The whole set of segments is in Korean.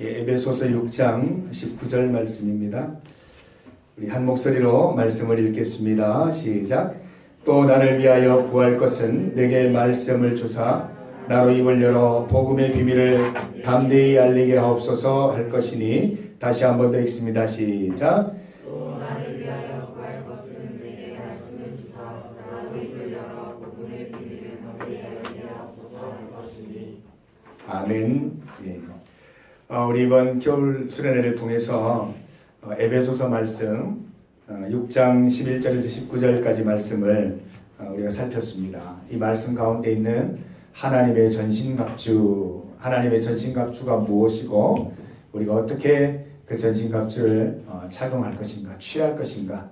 예, 에베소서 6장 19절 말씀입니다. 우리 한 목소리로 말씀을 읽겠습니다. 시작. 또 나를 위하여 구할 것은 내게 말씀을 주사 나로 입을 열어 복음의 비밀을 담대히 알리게 하옵소서 할 것이니 다시 한 번 더 읽습니다. 시작. 아멘. 예. 어, 우리 이번 겨울 수련회를 통해서 어, 에베소서 말씀 어, 6장 11절에서 19절까지 말씀을 어, 우리가 살폈습니다. 이 말씀 가운데 있는 하나님의 전신갑주, 하나님의 전신갑주가 무엇이고 우리가 어떻게 그 전신갑주를 어, 착용할 것인가, 취할 것인가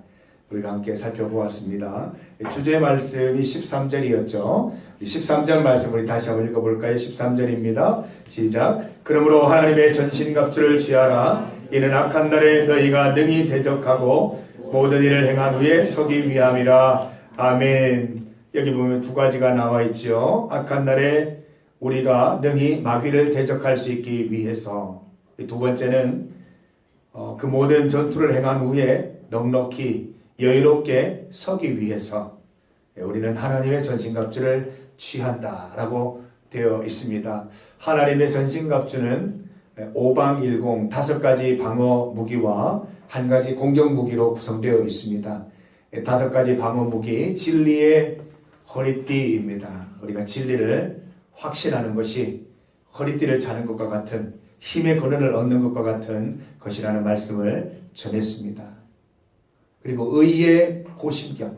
우리가 함께 살펴보았습니다. 주제 말씀이 13절이었죠. 13절 말씀 우리 다시 한번 읽어볼까요? 13절입니다. 시작. 그러므로 하나님의 전신갑주를 취하라. 이는 악한 날에 너희가 능히 대적하고 모든 일을 행한 후에 서기 위함이라. 아멘. 여기 보면 두 가지가 나와 있죠. 악한 날에 우리가 능히 마귀를 대적할 수 있기 위해서. 두 번째는 어, 그 모든 전투를 행한 후에 넉넉히 여유롭게 서기 위해서 우리는 하나님의 전신갑주를 취한다라고 되어 있습니다. 하나님의 전신갑주는 오방일공 다섯 가지 방어 무기와 한 가지 공격 무기로 구성되어 있습니다. 다섯 가지 방어 무기 진리의 허리띠입니다. 우리가 진리를 확신하는 것이 허리띠를 차는 것과 같은 힘의 근원을 얻는 것과 같은 것이라는 말씀을 전했습니다. 그리고 의의 호심경,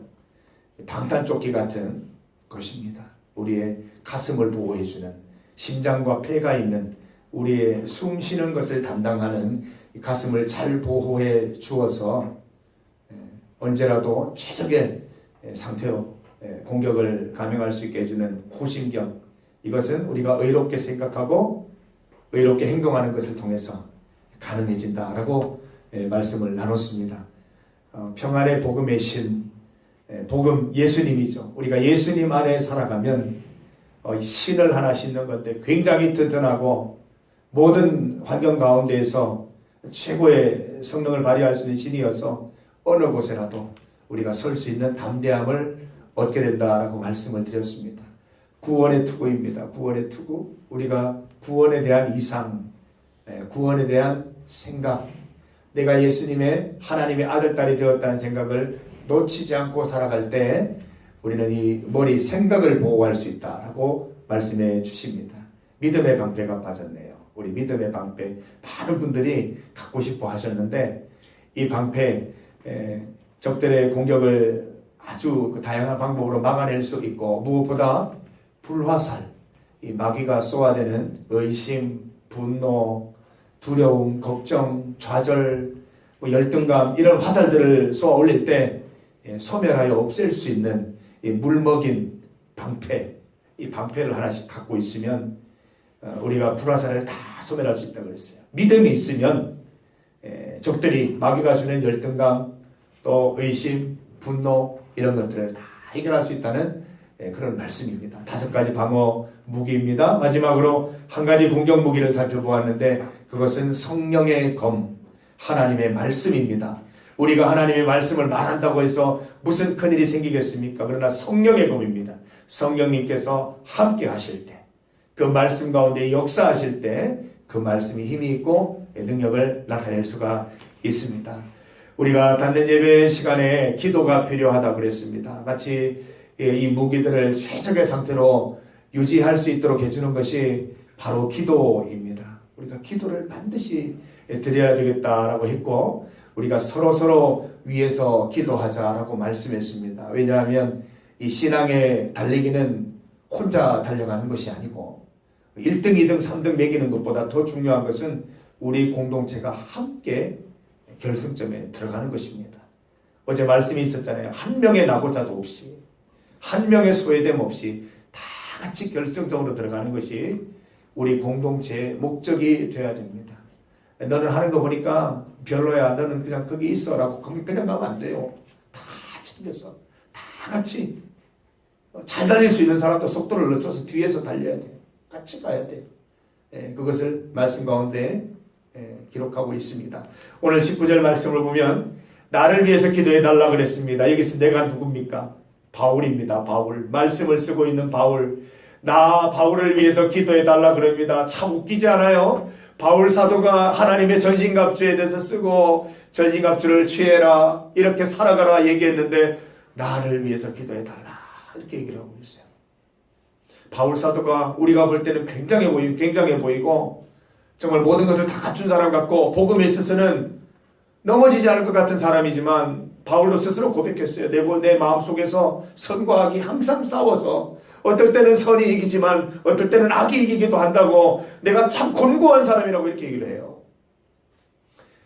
방탄조끼 같은 것입니다. 우리의 가슴을 보호해주는 심장과 폐가 있는 우리의 숨 쉬는 것을 담당하는 이 가슴을 잘 보호해 주어서 예, 언제라도 최적의 예, 상태로 예, 공격을 감행할 수 있게 해주는 호심경 이것은 우리가 의롭게 생각하고 의롭게 행동하는 것을 통해서 가능해진다라고 예, 말씀을 나눴습니다. 어, 평안의 복음의 신, 예, 복음 예수님이죠. 우리가 예수님 안에 살아가면 어, 이 신을 하나 신는 건데 굉장히 튼튼하고 모든 환경 가운데에서 최고의 성능을 발휘할 수 있는 신이어서 어느 곳에라도 우리가 설 수 있는 담대함을 얻게 된다라고 말씀을 드렸습니다. 구원의 투구입니다. 구원의 투구. 우리가 구원에 대한 이상, 예, 구원에 대한 생각, 내가 예수님의 하나님의 아들 딸이 되었다는 생각을 놓치지 않고 살아갈 때 우리는 이 머리 생각을 보호할 수 있다라고 말씀해 주십니다. 믿음의 방패가 빠졌네요. 우리 믿음의 방패 많은 분들이 갖고 싶어 하셨는데 이 방패 에, 적들의 공격을 아주 그 다양한 방법으로 막아낼 수 있고 무엇보다 불화살 이 마귀가 쏘아대는 의심, 분노, 두려움, 걱정, 좌절, 뭐 열등감 이런 화살들을 쏘아 올릴 때 예, 소멸하여 없앨 수 있는 이 물 먹인 방패 이 방패를 하나씩 갖고 있으면 어, 우리가 불화살을 다 소멸할 수 있다고 그랬어요. 믿음이 있으면 예, 적들이 마귀가 주는 열등감 또 의심, 분노 이런 것들을 다 해결할 수 있다는 예, 그런 말씀입니다. 다섯 가지 방어 무기입니다. 마지막으로 한 가지 공격 무기를 살펴보았는데 그것은 성령의 검, 하나님의 말씀입니다. 우리가 하나님의 말씀을 말한다고 해서 무슨 큰일이 생기겠습니까? 그러나 성령의 검입니다. 성령님께서 함께 하실 때, 그 말씀 가운데 역사하실 때, 그 말씀이 힘이 있고 능력을 나타낼 수가 있습니다. 우리가 닫는 예배 시간에 기도가 필요하다 그랬습니다. 마치 이 무기들을 최적의 상태로 유지할 수 있도록 해주는 것이 바로 기도입니다. 우리가 기도를 반드시 드려야 되겠다라고 했고 우리가 서로 서로 위해서 기도하자라고 말씀했습니다. 왜냐하면 이 신앙의 달리기는 혼자 달려가는 것이 아니고 1등, 2등, 3등 매기는 것보다 더 중요한 것은 우리 공동체가 함께 결승점에 들어가는 것입니다. 어제 말씀이 있었잖아요. 한 명의 낙오자도 없이 한 명의 소외됨 없이 다 같이 결승적으로 들어가는 것이 우리 공동체의 목적이 되어야 됩니다. 너는 하는 거 보니까 별로야. 너는 그냥 거기 있어라고 그냥 가면 안 돼요. 다 챙겨서 다 같이 잘 달릴 수 있는 사람도 속도를 늦춰서 뒤에서 달려야 돼. 같이 가야 돼. 예, 그것을 말씀 가운데 예, 기록하고 있습니다. 오늘 19절 말씀을 보면 나를 위해서 기도해 달라 그랬습니다. 여기서 내가 누굽니까? 바울입니다. 바울. 말씀을 쓰고 있는 바울. 나 바울을 위해서 기도해 달라 그럽니다. 참 웃기지 않아요? 바울 사도가 하나님의 전신갑주에 대해서 쓰고 전신갑주를 취해라 이렇게 살아가라 얘기했는데 나를 위해서 기도해 달라 이렇게 얘기를 하고 있어요. 바울 사도가 우리가 볼 때는 굉장해 보이 굉장해 보이고 정말 모든 것을 다 갖춘 사람 같고 복음에 있어서는 넘어지지 않을 것 같은 사람이지만 바울도 스스로 고백했어요. 내, 내 마음 속에서 선과 악이 항상 싸워서 어떨 때는 선이 이기지만 어떨 때는 악이 이기기도 한다고 내가 참 곤고한 사람이라고 이렇게 얘기를 해요.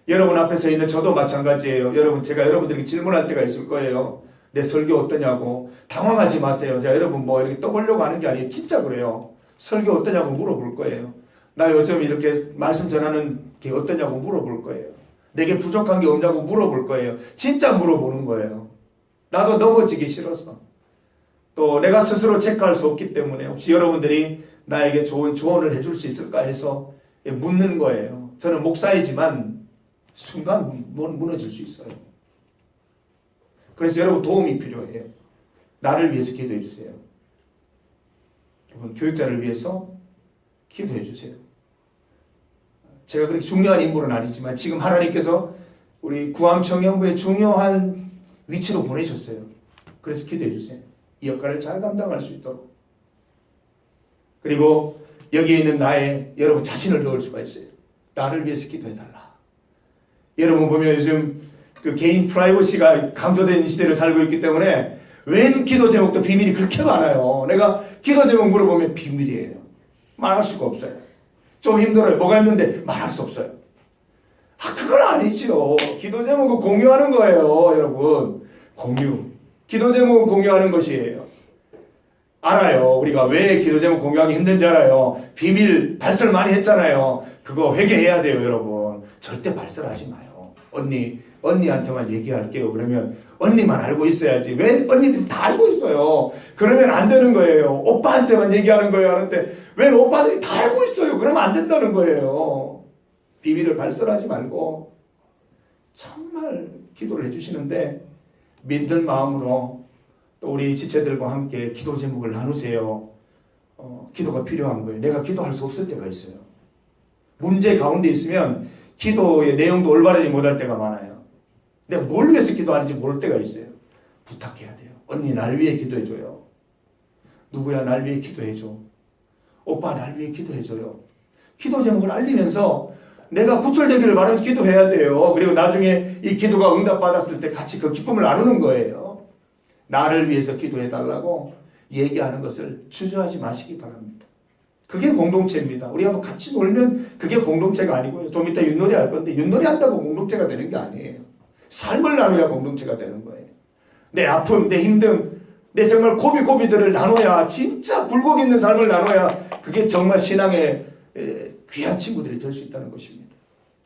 여러분 앞에 서 있는 저도 마찬가지예요. 여러분 제가 여러분들에게 질문할 때가 있을 거예요. 내 설교 어떠냐고 당황하지 마세요. 제가 여러분 뭐 이렇게 떠보려고 하는 게 아니에요. 진짜 그래요. 설교 어떠냐고 물어볼 거예요. 나 요즘 이렇게 말씀 전하는 게 어떠냐고 물어볼 거예요. 내게 부족한 게 없냐고 물어볼 거예요. 진짜 물어보는 거예요. 나도 넘어지기 싫어서. 또 내가 스스로 체크할 수 없기 때문에 혹시 여러분들이 나에게 좋은 조언을 해줄 수 있을까 해서 묻는 거예요. 저는 목사이지만 순간 무- 무너질 수 있어요. 그래서 여러분 도움이 필요해요. 나를 위해서 기도해 주세요. 여러분 교육자를 위해서 기도해 주세요. 제가 그렇게 중요한 인물은 아니지만 지금 하나님께서 우리 구암청년부에 중요한 위치로 보내셨어요. 그래서 기도해 주세요. 이 역할을 잘 감당할 수 있도록. 그리고 여기에 있는 나의 여러분 자신을 넣을 수가 있어요. 나를 위해서 기도해 달라. 여러분 보면 요즘 그 개인 프라이버시가 강조된 시대를 살고 있기 때문에 웬 기도 제목도 비밀이 그렇게 많아요. 내가 기도 제목 물어보면 비밀이에요. 말할 수가 없어요. 좀 힘들어요. 뭐가 있는데 말할 수 없어요. 아, 그건 아니죠. 기도 제목은 공유하는 거예요, 여러분. 공유. 기도 제목은 공유하는 것이에요. 알아요. 우리가 왜 기도 제목 공유하기 힘든지 알아요. 비밀 발설 많이 했잖아요. 그거 회개해야 돼요, 여러분. 절대 발설하지 마요. 언니, 언니한테만 얘기할게요. 그러면 언니만 알고 있어야지. 왜 언니들이 다 알고 있어요. 그러면 안 되는 거예요. 오빠한테만 얘기하는 거예요. 하는데 왜 오빠들이 다 알고 있어요. 그러면 안 된다는 거예요. 비밀을 발설하지 말고 정말 기도를 해주시는데 믿는 마음으로 또 우리 지체들과 함께 기도 제목을 나누세요. 어, 기도가 필요한 거예요. 내가 기도할 수 없을 때가 있어요. 문제 가운데 있으면 기도의 내용도 올바르지 못할 때가 많아요. 내가 뭘 위해서 기도하는지 모를 때가 있어요. 부탁해야 돼요. 언니 날 위해 기도해줘요. 누구야 날 위해 기도해줘. 오빠 날 위해 기도해줘요. 기도 제목을 알리면서 내가 구출되기를 바라면서 기도해야 돼요. 그리고 나중에 이 기도가 응답받았을 때 같이 그 기쁨을 나누는 거예요. 나를 위해서 기도해 달라고 얘기하는 것을 주저하지 마시기 바랍니다. 그게 공동체입니다. 우리가 뭐 같이 놀면 그게 공동체가 아니고요. 좀 이따 윷놀이 할 건데 윷놀이 한다고 공동체가 되는 게 아니에요. 삶을 나눠야 공동체가 되는 거예요. 내 아픔, 내 힘듦, 내 정말 고비고비들을 나눠야 진짜 굴곡 있는 삶을 나눠야 그게 정말 신앙의 에, 귀한 친구들이 될 수 있다는 것입니다.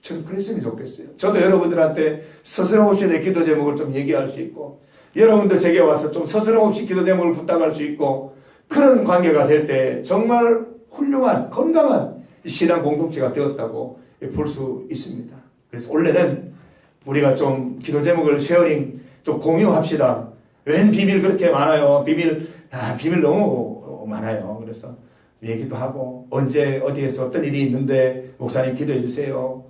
저는 그랬으면 좋겠어요. 저도 여러분들한테 스스럼 없이 내 기도 제목을 좀 얘기할 수 있고 여러분도 제게 와서 좀 스스럼 없이 기도 제목을 부탁할 수 있고 그런 관계가 될 때 정말 훌륭한 건강한 신앙 공동체가 되었다고 볼 수 있습니다. 그래서 원래는 우리가 좀 기도 제목을 쉐어링 좀 공유합시다. 웬 비밀 그렇게 많아요. 비밀 아 비밀 너무 많아요. 그래서 얘기도 하고 언제 어디에서 어떤 일이 있는데 목사님 기도해 주세요.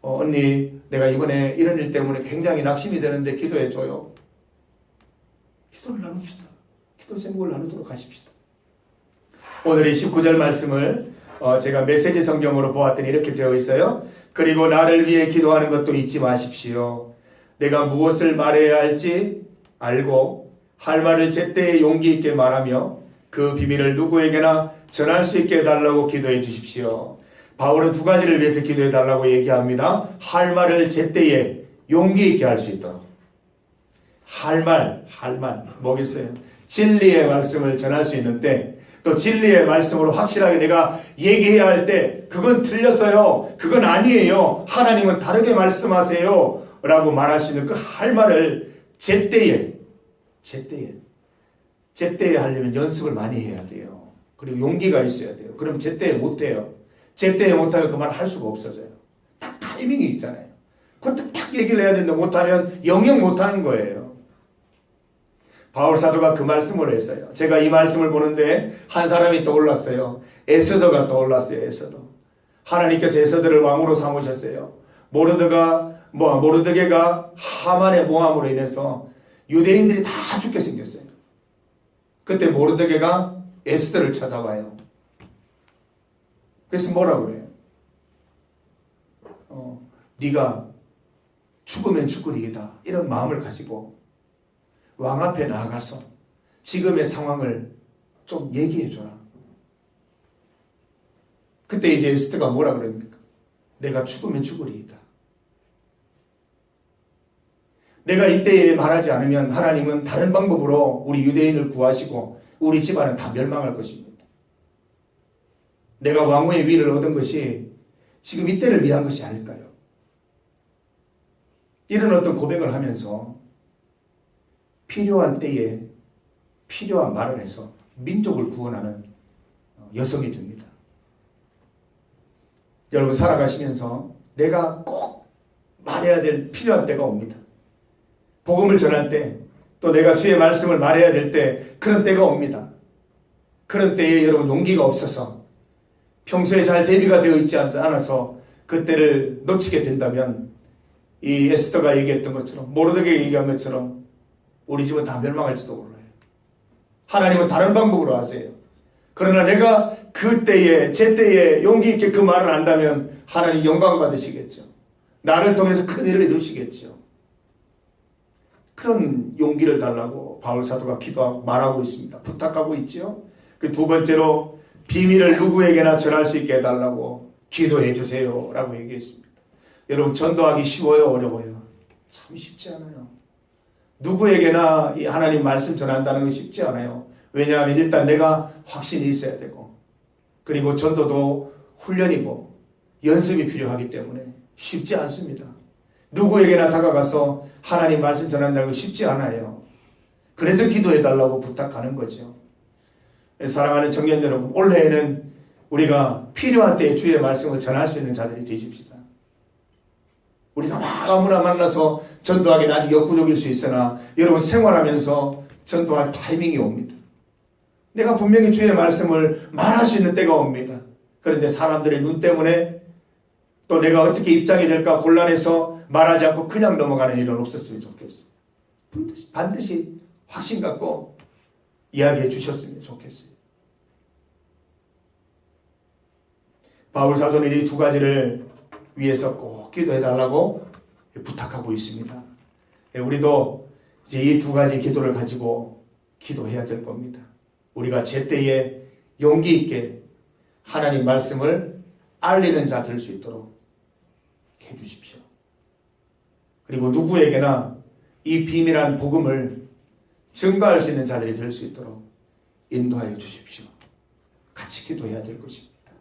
어, 언니 내가 이번에 이런 일 때문에 굉장히 낙심이 되는데 기도해 줘요. 기도를 나눕시다. 기도 제목을 나누도록 하십시다. 오늘 이 19절 말씀을 어, 제가 메시지 성경으로 보았더니 이렇게 되어 있어요. 그리고 나를 위해 기도하는 것도 잊지 마십시오. 내가 무엇을 말해야 할지 알고 할 말을 제때에 용기 있게 말하며 그 비밀을 누구에게나 전할 수 있게 해달라고 기도해 주십시오. 바울은 두 가지를 위해서 기도해 달라고 얘기합니다. 할 말을 제때에 용기 있게 할 수 있도록. 할 말, 할 말, 뭐겠어요? 진리의 말씀을 전할 수 있는데, 또 진리의 말씀으로 확실하게 내가 얘기해야 할 때, 그건 틀렸어요. 그건 아니에요. 하나님은 다르게 말씀하세요. 라고 말할 수 있는 그 할 말을 제때에, 제때에, 제때에 하려면 연습을 많이 해야 돼요. 그리고 용기가 있어야 돼요. 그럼 제때에 못해요. 제때에 못하면 그 말 할 수가 없어져요. 타이밍이 있잖아요. 그것도 탁 얘기를 해야 된다 못하면 영영 못하는 거예요. 바울 사도가 그 말씀을 했어요. 제가 이 말씀을 보는데 한 사람이 떠올랐어요. 에스더가 떠올랐어요. 에스더. 하나님께서 에스더를 왕으로 삼으셨어요. 모르드가 뭐 모르드게가 하만의 모함으로 인해서 유대인들이 다 죽게 생겼어요. 그때 모르드게가 에스더를 찾아와요. 그래서 뭐라 그래요? 어, 네가 죽으면 죽으리이다 이런 마음을 가지고 왕 앞에 나아가서 지금의 상황을 좀 얘기해 줘라. 그때 이제 에스더가 뭐라 그럽니까? 내가 죽으면 죽으리이다. 내가 이때에 말하지 않으면 하나님은 다른 방법으로 우리 유대인을 구하시고 우리 집안은 다 멸망할 것입니다. 내가 왕후의 위를 얻은 것이 지금 이때를 위한 것이 아닐까요? 이런 어떤 고백을 하면서 필요한 때에 필요한 말을 해서 민족을 구원하는 여성이 됩니다. 여러분 살아가시면서 내가 꼭 말해야 될 필요한 때가 옵니다. 복음을 전할 때, 또 내가 주의 말씀을 말해야 될 때, 그런 때가 옵니다. 그런 때에 여러분 용기가 없어서, 평소에 잘 대비가 되어 있지 않아서 그때를 놓치게 된다면, 이 에스더가 얘기했던 것처럼, 모르드게 얘기한 것처럼, 우리 집은 다 멸망할지도 몰라요. 하나님은 다른 방법으로 하세요. 그러나 내가 그때에, 제때에 용기 있게 그 말을 한다면, 하나님 영광 받으시겠죠. 나를 통해서 큰 일을 이루시겠죠. 그런 용기를 달라고 바울 사도가 기도하고 말하고 있습니다. 부탁하고 있죠. 그두 번째로 비밀을 누구에게나 전할 수 있게 해달라고 기도해 주세요 라고 얘기했습니다. 여러분 전도하기 쉬워요, 어려워요? 참 쉽지 않아요. 누구에게나 이 하나님 말씀 전한다는 건 쉽지 않아요. 왜냐하면 일단 내가 확신이 있어야 되고 그리고 전도도 훈련이고 연습이 필요하기 때문에 쉽지 않습니다. 누구에게나 다가가서 하나님 말씀 전한다는 건 쉽지 않아요. 그래서 기도해 달라고 부탁하는 거죠. 사랑하는 청년 여러분, 올해에는 우리가 필요한 때에 주의 말씀을 전할 수 있는 자들이 되십시다. 우리가 막 아무나 만나서 전도하기는 아직 역부족일 수 있으나 여러분 생활하면서 전도할 타이밍이 옵니다. 내가 분명히 주의 말씀을 말할 수 있는 때가 옵니다. 그런데 사람들의 눈 때문에 또 내가 어떻게 입장이 될까 곤란해서 말하지 않고 그냥 넘어가는 일은 없었으면 좋겠어요. 반드시, 반드시 확신 갖고 이야기해 주셨으면 좋겠어요. 바울 사도는 이 두 가지를 위해서 꼭 기도해 달라고 부탁하고 있습니다. 예, 우리도 이제 이 두 가지 기도를 가지고 기도해야 될 겁니다. 우리가 제때에 용기 있게 하나님 말씀을 알리는 자 될 수 있도록 해 주십시오. 그리고 누구에게나 이 비밀한 복음을 증거할 수 있는 자들이 될 수 있도록 인도하여 주십시오. 같이 기도해야 될 것입니다.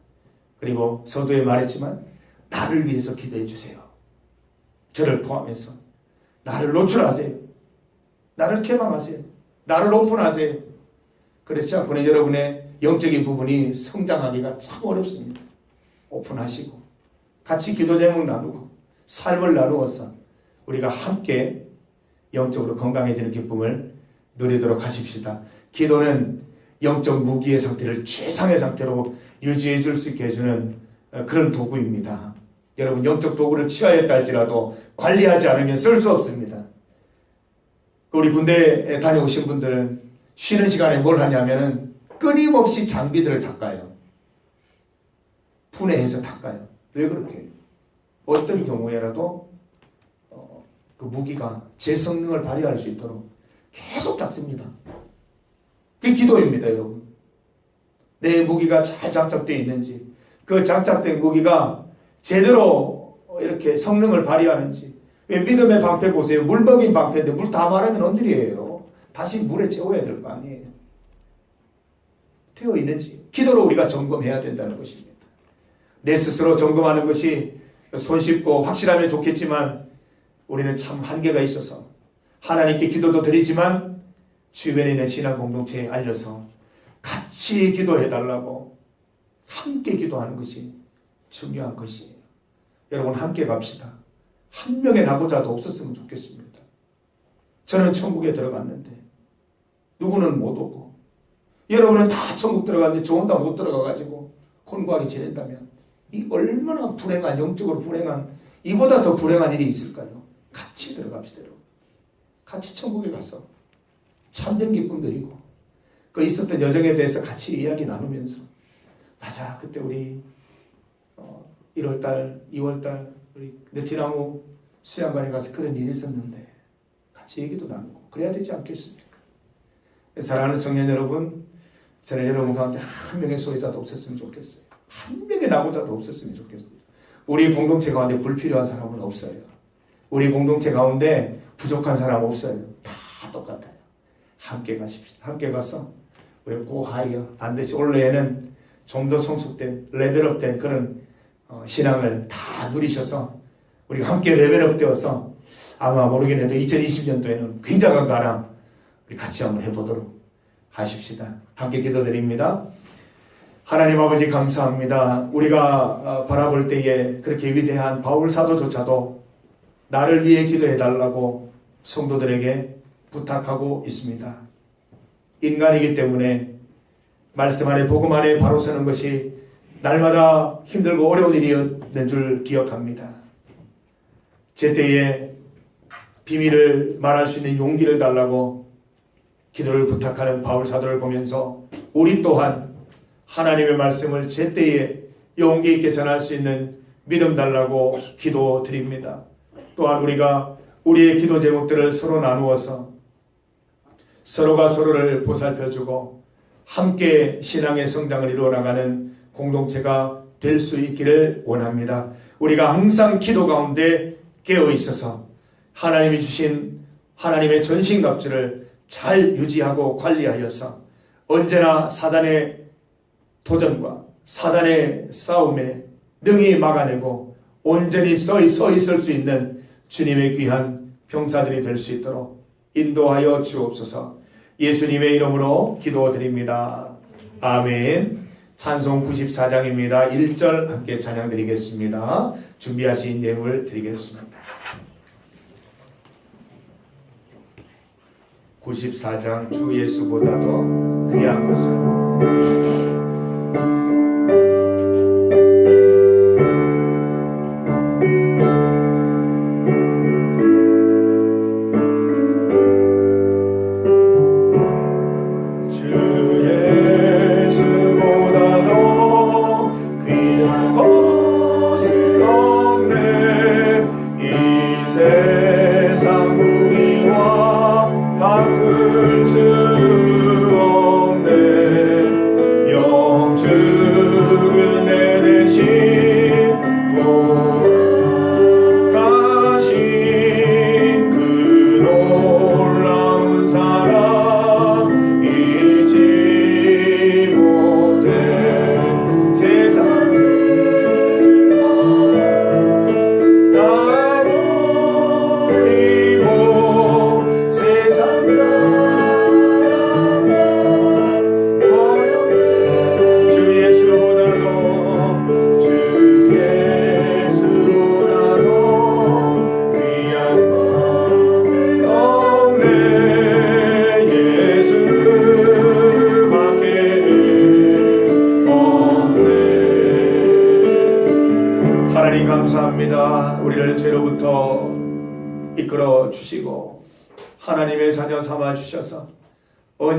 그리고 서두에 말했지만 나를 위해서 기도해 주세요. 저를 포함해서 나를 노출하세요. 나를 개방하세요. 나를 오픈하세요. 그렇지 않고는 여러분의 영적인 부분이 성장하기가 참 어렵습니다. 오픈하시고 같이 기도 제목 나누고 삶을 나누어서 우리가 함께 영적으로 건강해지는 기쁨을 누리도록 하십시다. 기도는 영적 무기의 상태를 최상의 상태로 유지해 줄 수 있게 해주는 어, 그런 도구입니다. 여러분 영적 도구를 취하였다 할지라도 관리하지 않으면 쓸 수 없습니다. 우리 군대에 다녀오신 분들은 쉬는 시간에 뭘 하냐면은 끊임없이 장비들을 닦아요. 분해해서 닦아요. 왜 그렇게? 어떤 경우에라도 어, 그 무기가 제 성능을 발휘할 수 있도록 계속 닦습니다. 그게 기도입니다, 여러분. 내 무기가 잘 장착되어 있는지, 그 장착된 무기가 제대로 이렇게 성능을 발휘하는지. 왜 믿음의 방패 보세요. 물 먹인 방패인데 물다 마르면 언들이에요. 다시 물에 채워야 될 거 아니에요. 되어 있는지 기도로 우리가 점검해야 된다는 것입니다. 내 스스로 점검하는 것이 손쉽고 확실하면 좋겠지만 우리는 참 한계가 있어서 하나님께 기도도 드리지만 주변에 있는 신앙 공동체에 알려서 같이 기도해 달라고 함께 기도하는 것이 중요한 것이에요. 여러분 함께 갑시다. 한 명의 낙오자도 없었으면 좋겠습니다. 저는 천국에 들어갔는데 누구는 못 오고 여러분은 다 천국 들어갔는데 저 혼자 못 들어가가지고 곤고하게 지낸다면 이 얼마나 불행한 영적으로 불행한 이보다 더 불행한 일이 있을까요? 같이 들어갑시다. 여러분. 같이 천국에 가서 참된 기쁨 드리고 그 있었던 여정에 대해서 같이 이야기 나누면서 맞아 그때 우리 어, 1월달 2월달 우리 느티나무 수양관에 가서 그런 일이 있었는데 같이 얘기도 나누고 그래야 되지 않겠습니까? 사랑하는 청년 여러분 저는 여러분 가운데 한 명의 소유자도 없었으면 좋겠어요 한 명의 낙오자도 없었으면 좋겠어요 우리 공동체 가운데 불필요한 사람은 없어요 우리 공동체 가운데 부족한 사람 없어요 다 똑같아요 함께 가십시다 함께 가서 우리 고하여 반드시 올해에는 좀 더 성숙된 레벨업된 그런 어, 신앙을 다 누리셔서 우리가 함께 레벨업 되어서 아마 모르긴 해도 2020년도에는 굉장한 가람 우리 같이 한번 해보도록 하십시다. 함께 기도드립니다. 하나님 아버지 감사합니다. 우리가 어, 바라볼 때에 그렇게 위대한 바울 사도조차도 나를 위해 기도해 달라고 성도들에게 부탁하고 있습니다. 인간이기 때문에 말씀 안에 복음 안에 바로 서는 것이 날마다 힘들고 어려운 일이었는 줄 기억합니다. 제때에 비밀을 말할 수 있는 용기를 달라고 기도를 부탁하는 바울 사도를 보면서 우리 또한 하나님의 말씀을 제때에 용기 있게 전할 수 있는 믿음 달라고 기도 드립니다. 또한 우리가 우리의 기도 제목들을 서로 나누어서 서로가 서로를 보살펴주고 함께 신앙의 성장을 이루어 나가는 공동체가 될 수 있기를 원합니다. 우리가 항상 기도 가운데 깨어 있어서 하나님이 주신 하나님의 전신갑주를 잘 유지하고 관리하여서 언제나 사단의 도전과 사단의 싸움에 능히 막아내고 온전히 서, 서 있을 수 있는 주님의 귀한 병사들이 될 수 있도록 인도하여 주옵소서 예수님의 이름으로 기도드립니다. 아멘. 찬송 94장입니다. 1절 함께 찬양 드리겠습니다. 준비하신 예물 드리겠습니다. 94장 주 예수보다도 귀한 것은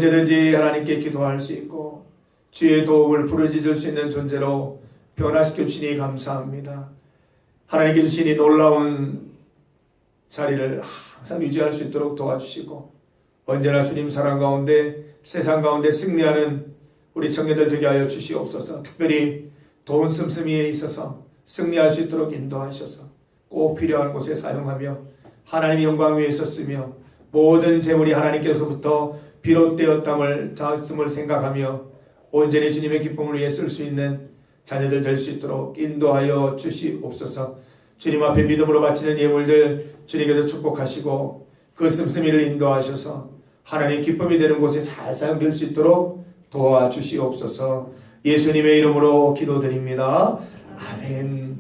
언제든지 하나님께 기도할 수 있고 주의 도움을 부르짖을 수 있는 존재로 변화시켜 주시니 감사합니다. 하나님께 주신 이 놀라운 자리를 항상 유지할 수 있도록 도와주시고 언제나 주님 사랑 가운데 세상 가운데 승리하는 우리 청년들 되게 하여 주시옵소서. 특별히 돈 씀씀이에 있어서 승리할 수 있도록 인도하셔서 꼭 필요한 곳에 사용하며 하나님의 영광 위에 있었으며 모든 재물이 하나님께로부터 비롯되었담을 자음을 생각하며 온전히 주님의 기쁨을 위해 쓸 수 있는 자녀들 될 수 있도록 인도하여 주시옵소서. 주님 앞에 믿음으로 바치는 예물들 주님께서 축복하시고 그 씀씀이를 인도하셔서 하나님 기쁨이 되는 곳에 잘 사용될 수 있도록 도와주시옵소서. 예수님의 이름으로 기도드립니다. 아멘.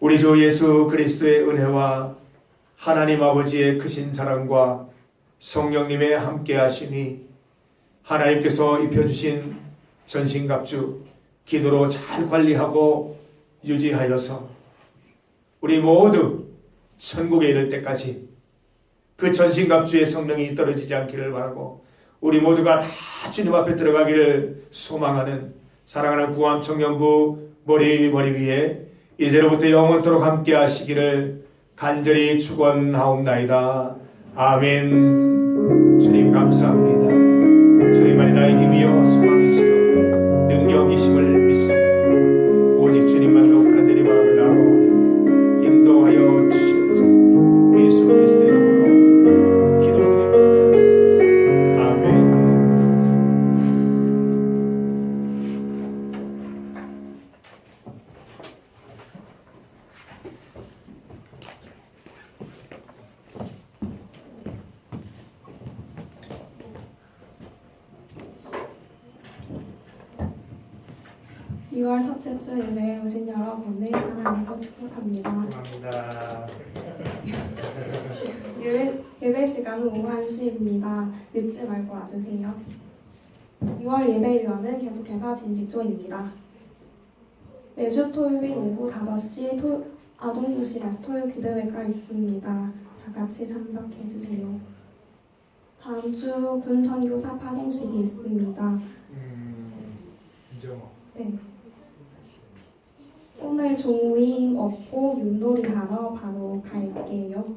우리 주 예수 그리스도의 은혜와 하나님 아버지의 크신 사랑과 성령님의 함께 하시니 하나님께서 입혀주신 전신갑주 기도로 잘 관리하고 유지하여서 우리 모두 천국에 이를 때까지 그 전신갑주의 성령이 떨어지지 않기를 바라고 우리 모두가 다 주님 앞에 들어가기를 소망하는 사랑하는 구암 청년부 머리 머리 위에 이제로부터 영원토록 함께 하시기를 간절히 축원하옵나이다. 아멘. 주님 감사합니다. 주님만이 나의 힘이요 소망이시요 능력이심을 토요일 오후 5시 토, 아동부실에서 토요 기도회가 있습니다. 다 같이 참석해주세요. 다음 주 군 선교사 파송식이 있습니다. 음. 네. 오늘 종우임 없고 윷놀이 하러 바로 갈게요.